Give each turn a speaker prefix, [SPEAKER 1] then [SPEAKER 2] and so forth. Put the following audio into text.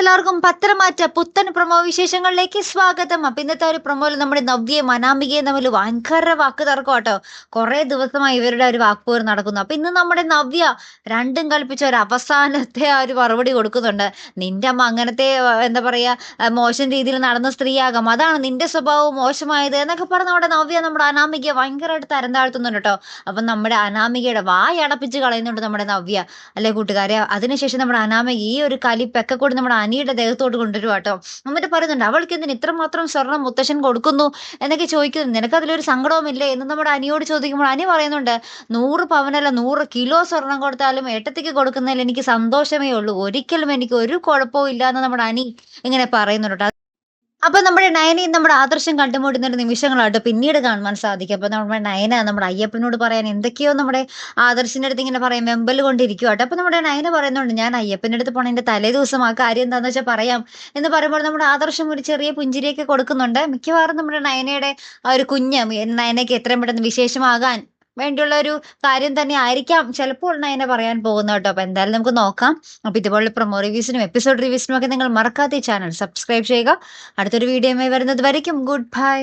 [SPEAKER 1] എല്ലാവർക്കും പത്രമാറ്റ പുത്തൻ പ്രൊമോ വിശേഷങ്ങളിലേക്ക് സ്വാഗതം. അപ്പൊ ഇന്നത്തെ ഒരു പ്രൊമോയിൽ നമ്മുടെ നവ്യയും അനാമികയും തമ്മിൽ ഭയങ്കര വാക്ക് തർക്കം കേട്ടോ കുറെ ദിവസമായി ഇവരുടെ ഒരു വാക്കുപോർ നടക്കുന്നു. അപ്പൊ ഇന്ന് നമ്മുടെ നവ്യ രണ്ടും കൽപ്പിച്ച ഒരു അവസാനത്തെ ആ ഒരു മറുപടി കൊടുക്കുന്നുണ്ട്. നിന്റെ അമ്മ അങ്ങനത്തെ എന്താ പറയാ മോശം രീതിയിൽ നടന്ന സ്ത്രീയാകാം. അതാണ് നിന്റെ സ്വഭാവം മോശമായത് എന്നൊക്കെ പറഞ്ഞ് നമ്മുടെ നവ്യ നമ്മുടെ അനാമികയെ ഭയങ്കരമായിട്ട് തരം താഴ്ത്തുന്നുണ്ട് കേട്ടോ. അപ്പൊ നമ്മുടെ അനാമികയുടെ വായ അടപ്പിച്ച് കളയുന്നുണ്ട് നമ്മുടെ നവ്യ. അല്ലെ കൂട്ടുകാരെ? അതിനുശേഷം നമ്മുടെ അനാമിക ഈ ഒരു കലി കൂടി നമ്മുടെ അനിയുടെ ദേഹത്തോട്ട് കൊണ്ടുവരും കേട്ടോ. എന്നിട്ട് പറയുന്നുണ്ട് അവൾക്ക് എന്തിന് ഇത്രമാത്രം സ്വർണം മുത്തശ്ശൻ കൊടുക്കുന്നു? എന്നൊക്കെ ചോദിക്കുന്നു നിനക്ക് അതിലൊരു സങ്കടവുമില്ലേ എന്ന് നമ്മുടെ അനിയോട് ചോദിക്കുമ്പോൾ അനി പറയുന്നുണ്ട് നൂറ് പവനല്ല നൂറ് കിലോ സ്വർണം കൊടുത്താലും ഏട്ടത്തേക്ക് കൊടുക്കുന്നതിൽ എനിക്ക് സന്തോഷമേ ഉള്ളൂ. ഒരിക്കലും എനിക്ക് ഒരു കുഴപ്പവും ഇല്ല എന്ന് നമ്മുടെ അനി ഇങ്ങനെ പറയുന്നുണ്ട് അപ്പൊ നമ്മുടെ നയനയും നമ്മുടെ ആദർശം കണ്ടുമുട്ടുന്ന ഒരു നിമിഷങ്ങളാട്ടോ പിന്നീട് കാണുവാൻ സാധിക്കും. അപ്പൊ നമ്മുടെ നയന നമ്മുടെ അയ്യപ്പനോട് പറയാൻ എന്തൊക്കെയോ നമ്മുടെ ആദർശിന്റെ അടുത്ത് ഇങ്ങനെ പറയാം വെമ്പൽ കൊണ്ടിരിക്കും കേട്ടോ അപ്പൊ നമ്മുടെ നയന പറയുന്നുണ്ട് ഞാൻ അയ്യപ്പന്റെ അടുത്ത് പോണതിന്റെ തലേ ദിവസം ആ കാര്യം എന്താണെന്ന് വെച്ചാൽ പറയാം എന്ന് പറയുമ്പോൾ നമ്മുടെ ആദർശം ഒരു ചെറിയ പുഞ്ചിരിയൊക്കെ കൊടുക്കുന്നുണ്ട്. മിക്കവാറും നമ്മുടെ നയനയുടെ ആ ഒരു കുഞ്ഞ് നയനയ്ക്ക് എത്രയും പെട്ടെന്ന് വിശേഷമാകാൻ വേണ്ടിയുള്ള ഒരു കാര്യം തന്നെ ആയിരിക്കാം. ചിലപ്പോൾ നയന പറയാൻ പോകുന്നത് കേട്ടോ. അപ്പൊ എന്തായാലും നമുക്ക് നോക്കാം. അപ്പൊ ഇതുപോലെ പ്രൊമോ റിവ്യൂസിനും എപ്പിസോഡ് റിവ്യൂസിനും ഒക്കെ നിങ്ങൾ മറക്കാത്ത ഈ ചാനൽ സബ്സ്ക്രൈബ് ചെയ്യുക. അടുത്തൊരു വീഡിയോയുമായി വരുന്നത് വരയ്ക്കും. Good bye